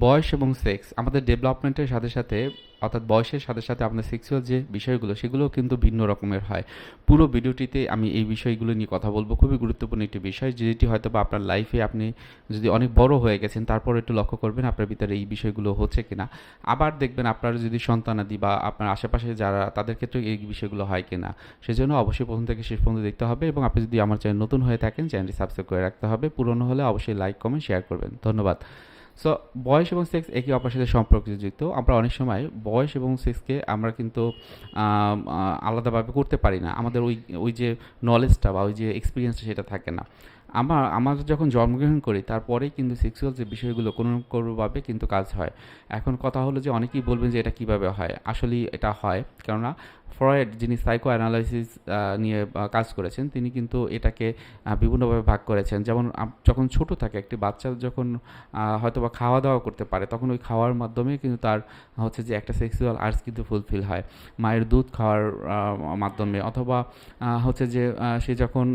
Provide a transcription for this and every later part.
বয়স এবং সেক্স, আমাদের ডেভেলপমেন্টের সাথে সাথে, অর্থাৎ বয়সের সাথে সাথে আপনার সেক্সুয়াল যে বিষয়গুলো, সেগুলোও কিন্তু ভিন্ন রকমের হয়। পুরো ভিডিওটিতে আমি এই বিষয়গুলো নিয়ে কথা বলব। খুবই গুরুত্বপূর্ণ একটি বিষয়, যেটি হয়তো বা আপনার লাইফে আপনি যদি অনেক বড় হয়ে গেছেন, তারপর একটু লক্ষ্য করবেন আপনার ভিতরে এই বিষয়গুলো হচ্ছে কিনা। আবার দেখবেন আপনার যদি সন্তানাদি বা আপনার আশেপাশে যারা, তাদের ক্ষেত্রে এই বিষয়গুলো হয় কিনা। সেজন্য অবশ্যই প্রথম থেকে শেষ পর্যন্ত দেখতে হবে এবং আপনি যদি আমার চ্যানেল নতুন হয়ে থাকেন, চ্যানেলটি সাবস্ক্রাইব করে রাখতে হবে। পুরনো হলে অবশ্যই লাইক, কমেন্ট, শেয়ার করবেন। ধন্যবাদ। সো বয়স এবং সেক্স একে অপরের সাথে সম্পর্কযুক্ত। আমরা অনেক সময় বয়স এবং সেক্সকে আমরা কিন্তু আলাদাভাবে করতে পারি না। আমাদের ওই ওই যে নলেজটা বা ওই যে এক্সপিরিয়েন্সটা সেটা থাকে না। আমার আমার যখন জন্মগ্রহণ করি, তারপরেই কিন্তু সেক্সুয়াল যে বিষয়গুলো, কোনো কোনোভাবে কিন্তু কাজ হয়। এখন কথা হলো যে, অনেকেই বলবেন যে, এটা কীভাবে হয়? আসলেই এটা হয়। কেননা, ফ্রয়েড যিনি সাইকো অ্যানালাইসিস নিয়ে কাজ করেছেন, তিনি কিন্তু এটাকে বিভিন্নভাবে ভাগ করেছেন। যেমন যখন ছোট থাকে, একটি বাচ্চা যখন হয়তো বা খাওয়া দাওয়া করতে পারে, তখন ওই খাওয়ার মাধ্যমে কিন্তু তার, হচ্ছে যে, একটা সেক্সুয়াল আর্টস কিন্তু ফুলফিল হয়। মায়ের দুধ খাওয়ার মাধ্যমে অথবা হচ্ছে যে সে যখন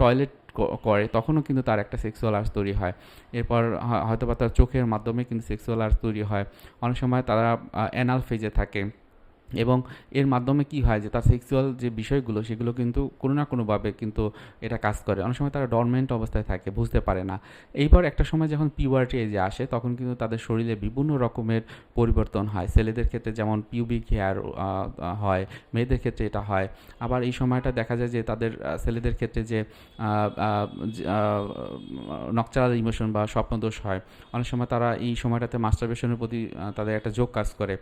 টয়লেট করে, তখনও কিন্তু তার একটা সেক্সুয়াল আর্টস তৈরি হয়। এরপর হয়তো বা তার চোখের মাধ্যমে কিন্তু সেক্সুয়াল আর্টস তৈরি হয়। অনেক সময় তারা অ্যানাল ফেজে থাকে। এবং এর মাধ্যমে কি হয় যে তার সেক্সুয়াল যে বিষয়গুলো, সেগুলো কিন্তু কোনো না কোনোভাবে কিন্তু এটা কাজ করে। অনেক সময় তারা ডরমেন্ট অবস্থায় থাকে, বুঝতে পারে না। এইবার একটা সময় যখন পিউবার্টি এজে আসে, তখন কিন্তু তাদের শরীরে বিভিন্ন রকমের পরিবর্তন হয়। ছেলেদের ক্ষেত্রে যেমন পিউবিক হেয়ার হয়, মেয়েদের ক্ষেত্রে এটা হয়। আবার এই সময়টা দেখা যায় যে তাদের ছেলেদের ক্ষেত্রে যে নকচারাল ইমোশন বা স্বপ্নদোষ হয়। অনেক সময় তারা এই সময়টাতে মাস্টারবেশনের প্রতি তাদের একটা যোগ কাজ করে।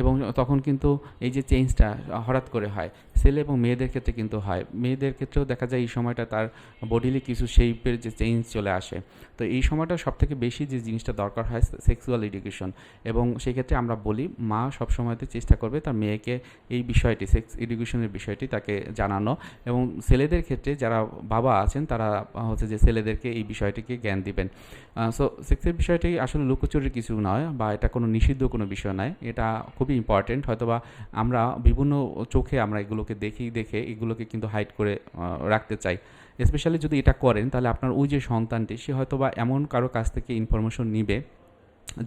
এবং তখন কিন্তু এই যে চেঞ্জটা হঠাৎ করে হয়, ছেলে এবং মেয়েদের ক্ষেত্রে কিন্তু হয়। মেয়েদের ক্ষেত্রেও দেখা যায় এই সময়টা তার বডিলি কিছু শেপের যে চেঞ্জ চলে আসে। তো এই সময়টা সবথেকে বেশি যে জিনিসটা দরকার হয় সেক্সুয়াল এডুকেশন এবং সেই ক্ষেত্রে আমরা বলি, মা সবসময়তে চেষ্টা করবে তার মেয়েকে এই বিষয়টি সেক্স এডুকেশনের বিষয়টি তাকে জানানো এবং ছেলেদের ক্ষেত্রে যারা বাবা আছেন তারা হচ্ছে যে ছেলেদেরকে এই বিষয়টিকে জ্ঞান দিবেন। সো সেক্সের বিষয়টি আসলে লুকোচুরির কিছু নয় বা এটা কোনো নিষিদ্ধ কোনো বিষয় নয়। এটা খুবই ইম্পর্টেন্ট হয়তোবা আমরা বিভিন্ন চোখে আমরা এগুলোকে দেখি, দেখে এগুলোকে কিন্তু হাইড করে রাখতে চাই। স্পেশালি যদি এটা করেন, তাহলে আপনার ওই যে সন্তানটি, সে হয়তো বা এমন কারও কাছ থেকে ইনফরমেশন নিবে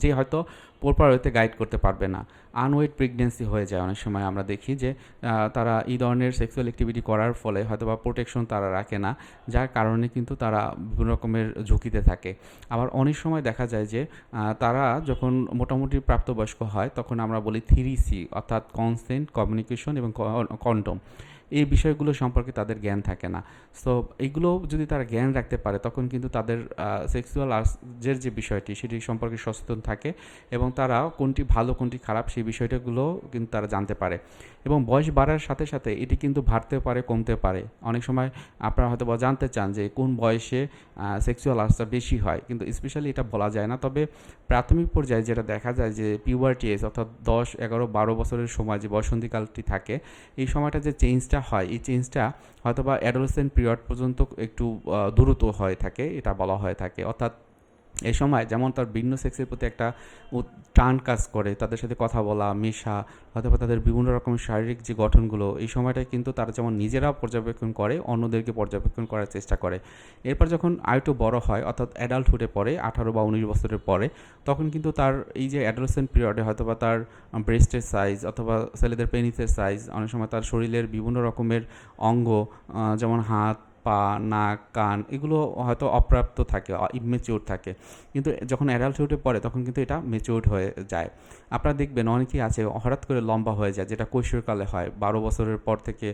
যে হয়তো প্রপার ওয়েতে গাইড করতে পারবে না। আনওয়েড প্রেগনেন্সি হয়ে যায় অনেক সময় আমরা দেখি যে তারা এই ধরনের সেক্সুয়াল অ্যাক্টিভিটি করার ফলে হয়তো বা প্রোটেকশন তারা রাখে না, যার কারণে কিন্তু তারা বিভিন্ন রকমের ঝুঁকিতে থাকে। আবার অনেক সময় দেখা যায় যে তারা যখন মোটামুটি প্রাপ্তবয়স্ক হয়, তখন আমরা বলি থ্রি সি অর্থাৎ কনসেন্ট কমিউনিকেশন এবং কন্ডম এই বিষয়গুলো সম্পর্কে তাদের জ্ঞান থাকে না। সো এইগুলো যদি তারা জ্ঞান রাখতে পারে, তখন কিন্তু তাদের সেক্সুয়াল আর্টসের যে বিষয়টি, সেটি সম্পর্কে সচেতন থাকে এবং তারা কোনটি ভালো, কোনটি খারাপ, সেই বিষয়টাগুলো কিন্তু তারা জানতে পারে। এবং বয়স বাড়ার সাথে সাথে এটি কিন্তু বাড়তে পারে, কমতে পারে। অনেক সময় আপনারা হয়তো জানতে চান যে কোন বয়সে সেক্সুয়াল আর্টসটা বেশি হয়, কিন্তু স্পেশালি এটা বলা যায় না। তবে প্রাথমিক পর্যায়ে যেটা দেখা যায় যে পিউবার্টি এজ অর্থাৎ দশ, এগারো, বারো বছরের সময় যে বসন্তীকালটি থাকে, এই সময়টা যে চেঞ্জটা হয়, এই চেঞ্জটা হয়তো বা অ্যাডোলেসেন্ট পিরিয়ড পর্যন্ত একটু দ্রুত হয়ে থাকে, এটা বলা হয়ে থাকে। অর্থাৎ এই সময় যেমন তার ভিন্ন সেক্সের প্রতি একটা টান কাজ করে, তাদের সাথে কথা বলা, মেশা, অথবা তাদের বিভিন্ন রকমের শারীরিক যে গঠনগুলো, এই সময়টায় কিন্তু তারা যেমন নিজেরাও পর্যবেক্ষণ করে, অন্যদেরকে পর্যবেক্ষণ করার চেষ্টা করে। এরপর যখন আরেকটু বড় হয়, অর্থাৎ অ্যাডাল্টহুডে পরে আঠারো বা উনিশ বছরের পরে, তখন কিন্তু তার এই যে অ্যাডোলেসেন্ট পিরিয়ডে হয়তো বা তার ব্রেস্টের সাইজ অথবা ছেলেদের পেনিসের সাইজ অনেক সময় তার শরীরের বিভিন্ন রকমের অঙ্গ যেমন হাত পা, নাক, কান এগুলো হয়তো অপ্রাপ্ত থাকে ইমেচিওর থাকে। কিন্তু যখন অ্যাডাল্টহুডে পড়ে তখন কিন্তু এটা মেচিওর্ড হয়ে যায়। আপনারা দেখবেন অনেকেই আছে, হঠাৎ করে লম্বা হয়ে যায়, যেটা কৈশোরকালে হয়। বারো বছরের পর থেকে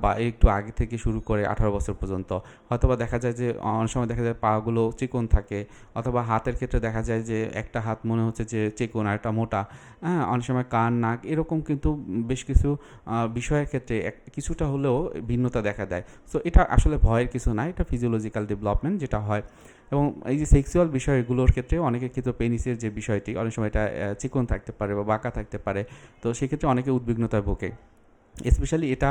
বা একটু আগে থেকে শুরু করে আঠারো বছর পর্যন্ত। হয়তোবা দেখা যায় যে, অনেক সময় দেখা যায় পাগুলো চিকন থাকে, অথবা হাতের ক্ষেত্রে দেখা যায় যে, একটা হাত মনে হচ্ছে যে, চিকন আর একটা মোটা। হ্যাঁ অনেক সময় কান, নাক এরকম কিন্তু বেশ কিছু বিষয়ের ক্ষেত্রে এক- কিছুটা হলেও ভিন্নতা দেখা দেয়। সো এটা আসলে ভয়ের কিছু নাই, এটা ফিজিওলজিক্যাল ডেভেলপমেন্ট যেটা হয়। এবং এই যে সেক্সুয়াল বিষয়গুলোর ক্ষেত্রে অনেকের ক্ষেত্রে পেনিসের যে বিষয়টি, অনেক সময় এটা চিকন থাকতে পারে বা বাঁকা থাকতে পারে। তো সেক্ষেত্রে অনেকে উদ্বিগ্নতায় ভোগে। স্পেশালি এটা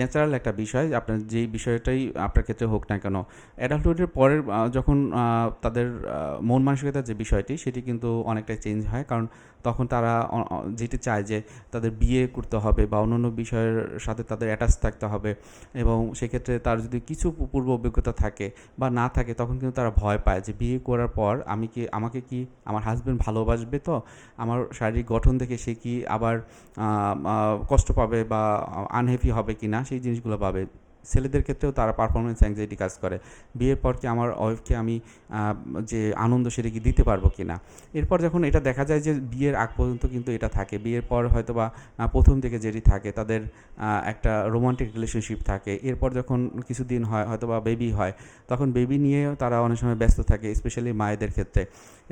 ন্যাচারাল একটা বিষয়। আপনার যেই বিষয়টাই আপনার ক্ষেত্রে হোক না কেন অ্যাডাল্টহুডের পরের যখন তাদের মন মানসিকতার যে বিষয়টি, সেটি কিন্তু অনেকটাই চেঞ্জ হয়। কারণ তখন তারা যেটি চায় যে তাদের বিয়ে করতে হবে বা অন্যান্য বিষয়ের সাথে তাদের অ্যাটাচ থাকতে হবে এবং সেক্ষেত্রে তার যদি কিছু পূর্ব অভিজ্ঞতা থাকে বা না থাকে, তখন কিন্তু তারা ভয় পায় যে বিয়ে করার পর আমি কি, আমাকে কি আমার হাজব্যান্ড ভালোবাসবে তো? আমার শারীরিক গঠন দেখে সে কি আবার কষ্ট পাবে বা আনহ্যাপি হবে কি না, সেই জিনিসগুলো পাবে। ছেলেদের ক্ষেত্রেও তারা পারফরমেন্স অ্যাংজাইটি কাজ করে। বিয়ের পর কি আমার ওয়াইফকে আমি যে আনন্দ সেটা কি দিতে পারব কি না? এরপর যখন এটা দেখা যায় যে বিয়ের আগ পর্যন্ত কিন্তু এটা থাকে। বিয়ের পর হয়তো বা প্রথম থেকে যেটি থাকে, তাদের একটা রোমান্টিক রিলেশনশিপ থাকে। এরপর যখন কিছুদিন হয় হয়তো বা বেবি হয়, তখন বেবি নিয়েও তারা অনেক সময় ব্যস্ত থাকে স্পেশালি মায়েদের ক্ষেত্রে।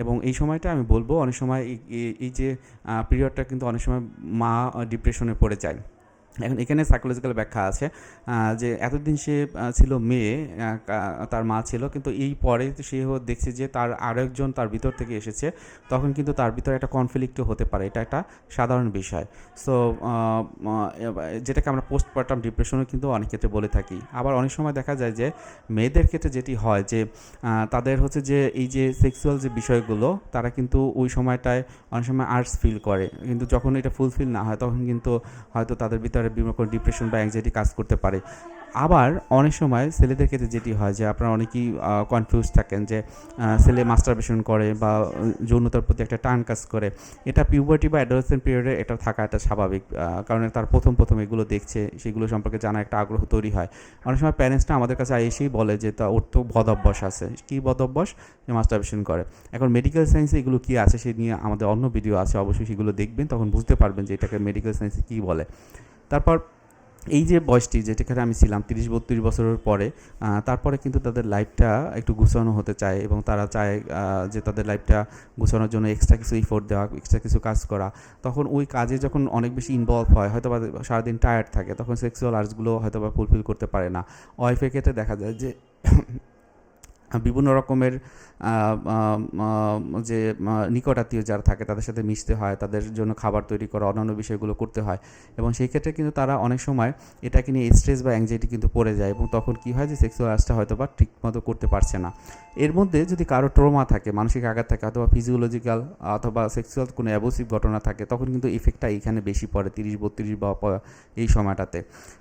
এবং এই সময়টা আমি বলব, অনেক সময় এই যে পিরিয়ডটা কিন্তু অনেক সময় মা ডিপ্রেশনে পড়ে যায়। এখন এখানে সাইকোলজিক্যাল ব্যাখ্যা আছে যে এতদিন সে ছিল মেয়ে তার মা ছিল, কিন্তু এই পরে সে দেখছে যে তার আরেকজন তার ভিতর থেকে এসেছে, তখন কিন্তু তার ভিতরে একটা কনফ্লিক্টও হতে পারে, এটা একটা সাধারণ বিষয়। সো যেটাকে আমরা পোস্টপার্টাম ডিপ্রেশনও কিন্তু অনেক ক্ষেত্রে বলে থাকি। আবার অনেক সময় দেখা যায় যে মেয়েদের ক্ষেত্রে যেটি হয় যে তাদের হচ্ছে যে এই যে সেক্সুয়াল যে বিষয়গুলো, তারা কিন্তু ওই সময়টায় অনেক সময় আর্টস ফিল করে। কিন্তু যখন এটা ফুলফিল না হয়, তখন কিন্তু হয়তো তাদের ভিতরে বিভিন্ন রকম ডিপ্রেশন বা অ্যাংজাইটি কাজ করতে পারে। আবার অনেক সময় ছেলেদের ক্ষেত্রে যেটি হয় যে, আপনারা অনেকেই কনফিউজ থাকেন যে ছেলে মাস্টারবেশন করে বা যৌনতার প্রতি একটা টান কাজ করে। এটা পিউবার্টি বা অ্যাডোলেসেন্ট পিরিয়ডে এটা থাকা একটা স্বাভাবিক কারণ তার প্রথম প্রথম এগুলো দেখছে, সেগুলো সম্পর্কে জানা একটা আগ্রহ তৈরি হয়। অনেক সময় প্যারেন্টসটা আমাদের কাছে এসেই বলে যে, তা ওর তো বদ আছে। কী বদ অভ্যাস যে মাস্টারবেশন করে। এখন মেডিকেল সায়েন্সে এগুলো কী আছে সে নিয়ে আমাদের অন্য ভিডিও আছে, অবশ্যই সেগুলো দেখবেন, তখন বুঝতে পারবেন যে এটাকে মেডিকেল সায়েন্সে কী বলে। তারপর এই যে বয়সটি যেটাখানে আমি ছিলাম তিরিশ বত্রিশ বছরের পরে তারপরে কিন্তু তাদের লাইফটা একটু গুছানো হতে চায় এবং তারা চায় যে তাদের লাইফটা গুছানোর জন্য এক্সট্রা কিছু ইফোর্ট দেওয়া এক্সট্রা কিছু কাজ করা। তখন ওই কাজে যখন অনেক বেশি ইনভলভ হয় হয়তো বা সারাদিন টায়ার্ড থাকে, তখন সেক্সুয়াল আর্টসগুলো হয়তো বা ফুলফিল করতে পারে না। ওয়াইফের ক্ষেত্রে দেখা যায় যে বিভিন্ন রকমের যে নিকট আত্মীয় যারা থাকে তাদের সাথে মিশতে হয়, তাদের জন্য খাবার তৈরি করা, অন্যান্য বিষয়গুলো করতে হয়। এবং সেই ক্ষেত্রে কিন্তু তারা অনেক সময় এটাকে নিয়ে স্ট্রেস বা অ্যাংজাইটি কিন্তু পড়ে যায় এবং তখন কী হয় যে সেক্সুয়াল আর্টসটা হয়তো বা ঠিকমতো করতে পারছে না। এর মধ্যে যদি কারও ট্রমা থাকে, মানসিক আঘাত থাকে অথবা ফিজিওলজিক্যাল অথবা সেক্সুয়াল কোনো অ্যাবোসিভ ঘটনা থাকে, তখন কিন্তু ইফেক্টটা এইখানে বেশি পড়ে, তিরিশ, বত্রিশ বা এই সময়টাতে।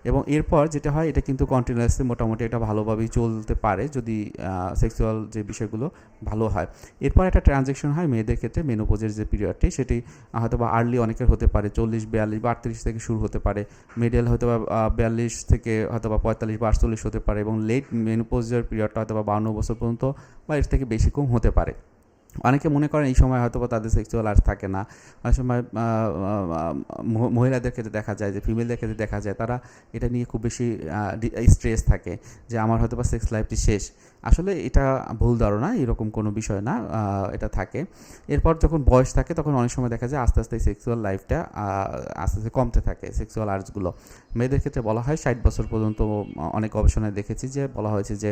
এবং এরপর যেটা হয়, এটা কিন্তু কন্টিনিউয়াসলি মোটামুটি এটা ভালোভাবেই চলতে পারে যদি সেক্সুয়াল যে বিষয়গুলো, ভালো হয়। এরপর একটা ট্রানজেকশন হয় মেয়েদের ক্ষেত্রে মেনোপোজের যে পিরিয়ডটি সেটি হয়তো বা আর্লি অনেকের হতে পারে, চল্লিশ, বিয়াল্লিশ বা আটত্রিশ থেকে শুরু হতে পারে। মিডিয়াল হয়তো বা বিয়াল্লিশ থেকে হয়তো বা পঁয়তাল্লিশ বা আটচল্লিশ হতে পারে এবং লেট মেনোপোজের পিরিয়ডটা হয়তো বা বাউন্ন বছর পর্যন্ত বা এর থেকে বেশি কম হতে পারে। অনেকে মনে করেন এই সময় হয়তো তাদের সেক্সুয়াল আর্টস থাকে না। অনেক সময় মহিলাদের ক্ষেত্রে দেখা যায় যে ফিমেলদের ক্ষেত্রে দেখা যায় তারা এটা নিয়ে খুব বেশি স্ট্রেস থাকে যে, আমার হয়তো বা সেক্স লাইফটি শেষ। আসলে এটা ভুল ধারণা, এরকম কোনো বিষয় না এটা থাকে। এরপর যখন বয়স থাকে, তখন অনেক সময় দেখা যায় আস্তে আস্তে সেক্সুয়াল লাইফটা আস্তে আস্তে কমতে থাকে সেক্সুয়াল আর্টসগুলো মেয়েদের ক্ষেত্রে বলা হয়, ষাট বছর পর্যন্ত অনেক গবেষণায় দেখেছি যে, বলা হয়েছে যে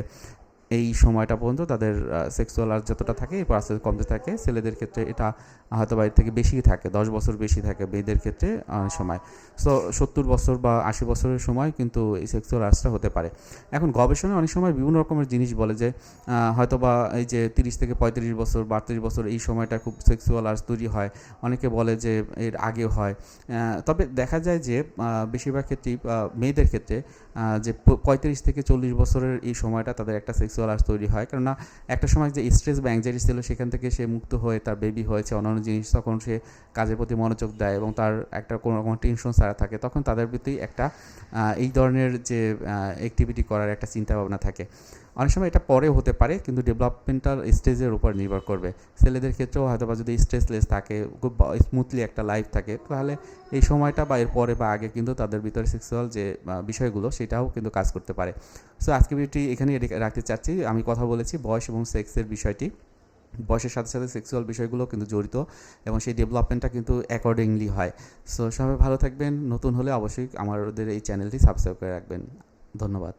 এই সময়টা পর্যন্ত তাদের সেক্সুয়াল আর্ট যতটা থাকে এরপর আস্তে কমতে থাকে। ছেলেদের ক্ষেত্রে এটা হয়তো বা এর থেকে বেশি থাকে, দশ বছর বেশি থাকে মেয়েদের ক্ষেত্রে সময়। সো সত্তর বছর বা আশি বছরের সময় কিন্তু এই সেক্সুয়াল আর্টসটা হতে পারে। এখন গবেষণায় অনেক সময় বিভিন্ন রকমের জিনিস বলে যে হয়তো বা এই যে তিরিশ থেকে পঁয়ত্রিশ বছর বা আটত্রিশ বছর এই সময়টা খুব সেক্সুয়াল আর্টস তৈরি হয়। অনেকে বলে যে এর আগে হয়। তবে দেখা যায় যে বেশিরভাগ ক্ষেত্রেই মেয়েদের ক্ষেত্রে যে পঁয়ত্রিশ থেকে চল্লিশ বছরের এই সময়টা তাদের একটা সেক্সুয়াল আর্টস তৈরি হয়। কেননা একটা সময় যে স্ট্রেস বা অ্যাংজাইটি ছিল, সেখান থেকে সে মুক্ত হয়ে তার বেবি হয়েছে, অন্যান্য জিনিস তখন সে কাজের প্রতি মনোযোগ দেয় এবং তার একটা কোনো রকম টেনশন ছাড়া থাকে। তখন তাদের প্রতি একটা এই ধরনের যে অ্যাক্টিভিটি করার একটা চিন্তা ভাবনা থাকে। অনেক সময় এটা পরে হতে পারে, কিন্তু ডেভেলপমেন্টাল স্টেজের উপর নির্ভর করবে। ছেলেদের ক্ষেত্রেও হয়তো বা যদি স্ট্রেসলেস থাকে, খুব স্মুথলি একটা লাইফ থাকে, তাহলে এই সময়টা বা এর পরে বা আগে কিন্তু তাদের ভিতরে সেক্সুয়াল যে বিষয়গুলো, সেটাও কিন্তু কাজ করতে পারে। সো আজকে ভিডিওটি এখানেই রেখে- রাখতে চাচ্ছি। আমি কথা বলেছি বয়স এবং সেক্সের বিষয়টি। বয়সের সাথে সাথে সেক্সুয়াল বিষয়গুলো কিন্তু জড়িত এবং সেই ডেভেলপমেন্টটা কিন্তু অ্যাকর্ডিংলি হয়। সো সবাই ভালো থাকবেন। নতুন হলে অবশ্যই আমাদের এই চ্যানেলটি সাবস্ক্রাইব করে রাখবেন। ধন্যবাদ।